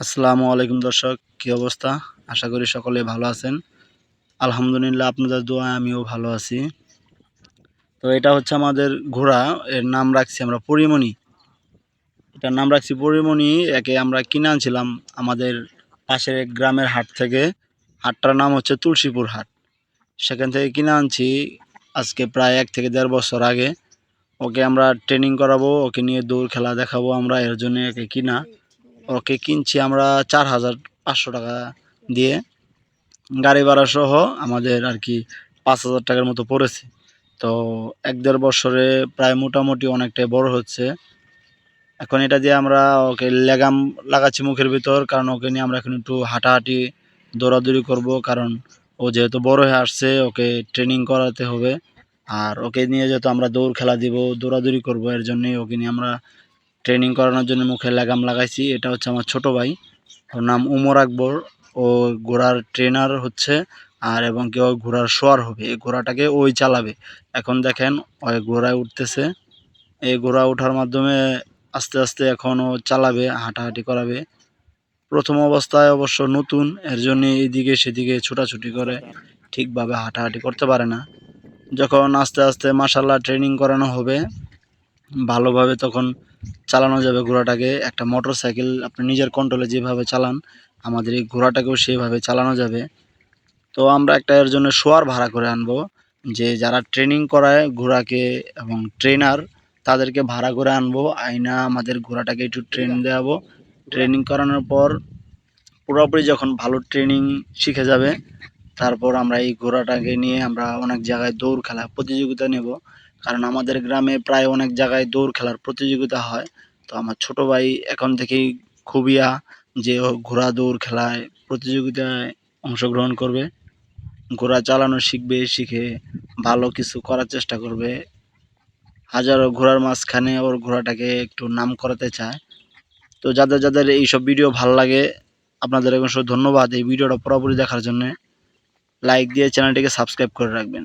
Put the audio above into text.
আসসালামু আলাইকুম দর্শক, কী অবস্থা? আশা করি সকলে ভালো আছেন। আলহামদুলিল্লাহ আপনাদের দোয়া আমিও ভালো আছি। তো এটা হচ্ছে আমাদের ঘোড়া, এর নাম রাখছি আমরা পরিমণি। এটার নাম রাখছি পরিমণি, একে আমরা কিনে আনছিলাম আমাদের পাশের গ্রামের হাট থেকে। হাটটার নাম হচ্ছে তুলসীপুর হাট। সেখান থেকে কিনে আনছি আজকে প্রায় এক থেকে দেড় বছর আগে। ওকে আমরা ট্রেনিং করাবো, ওকে নিয়ে দৌড় খেলা দেখাবো আমরা, এর জন্য একে কিনা। ওকে কিনছি আমরা চার হাজার পাঁচশো টাকা দিয়ে। গাড়ি ভাড়া সহ আমাদের আর কি পাঁচ হাজার টাকার মতো পড়েছে। তো এক দেড় বছরে প্রায় মোটামুটি অনেকটাই বড় হচ্ছে। এখন এটা দিয়ে আমরা ওকে লেগাম লাগাচ্ছি মুখের ভিতর, কারণ ওকে নিয়ে আমরা এখন একটু হাঁটাহাঁটি, দৌড়াদৌড়ি করব, কারণ ও যেহেতু বড় হয়ে আসছে, ওকে ট্রেনিং করাতে হবে। আর ওকে নিয়ে যেহেতু আমরা দৌড় খেলা দিব, দৌড়াদৌড়ি করব, এর জন্যই ওকে নিয়ে আমরা ট্রেনিং করানোর জন্য মুখে লাগাম লাগাইছি। এটা হচ্ছে আমার ছোট ভাই। ওর নাম উমর আকবর। ও ঘোড়ার ট্রেনার হচ্ছে আর এবং কেউ ঘোড়ার শোয়ার হবে। এই ঘোড়াটাকে ওই চালাবে। এখন দেখেন, ওই ঘোড়ায় উঠতেছে। এই ঘোড়া ওঠার মাধ্যমে আস্তে আস্তে এখন ও চালাবে, হাঁটাহাঁটি করাবে। প্রথম অবস্থায় অবশ্য নতুন, এর জন্য এইদিকে সেদিকে ছোটাছুটি করে। ঠিকভাবে হাঁটাহাঁটি করতে পারে না। যখন আস্তে আস্তে মাসাল্লাহ ট্রেনিং করানো হবে, ভালোভাবে তখন চালানো যাবে ঘোড়াটাকে। একটা মোটর সাইকেল আপনি নিজের কন্ট্রোলে যেভাবে চালান, আমাদের এই ঘোড়াটাকেও সেভাবে চালানো যাবে। তো আমরা একটা এর জন্য শোয়ার ভাড়া করে আনব, যে যারা ট্রেনিং করায় ঘোড়াকে এবং ট্রেনার তাদেরকে ভাড়া করে আনব। আইনা আমাদের ঘোড়াটাকে একটু ট্রেন দেওয়াবো। ট্রেনিং করানোর পর পুরোপুরি যখন ভালো ট্রেনিং শিখে যাবে, তারপর আমরা এই ঘোড়াটাকে নিয়ে আমরা অনেক জায়গায় দৌড় খেলা প্রতিযোগিতা নেব। কারণ আমাদের গ্রামে প্রায় অনেক জায়গায় দৌড় খেলার প্রতিযোগিতা হয়। তো আমার ছোট ভাই এখন থেকেই খুবিয়া যে ঘোড়া দৌড় খেলায়, প্রতিযোগিতায় অংশগ্রহণ করবে। ঘোড়া চালানো শিখবে, শিখে ভালো কিছু করার চেষ্টা করবে। হাজারো ঘোড়ার মাঝখানে ওর ঘোড়াটাকে একটু নাম করাতে চায়। তো যাদের যাদের এইসব ভিডিও ভালো লাগে, আপনাদের অবশ্য ধন্যবাদ এই ভিডিওটা পুরোপুরি দেখার জন্য। লাইক দিয়ে চ্যানেলটিকে সাবস্ক্রাইব করে রাখবেন।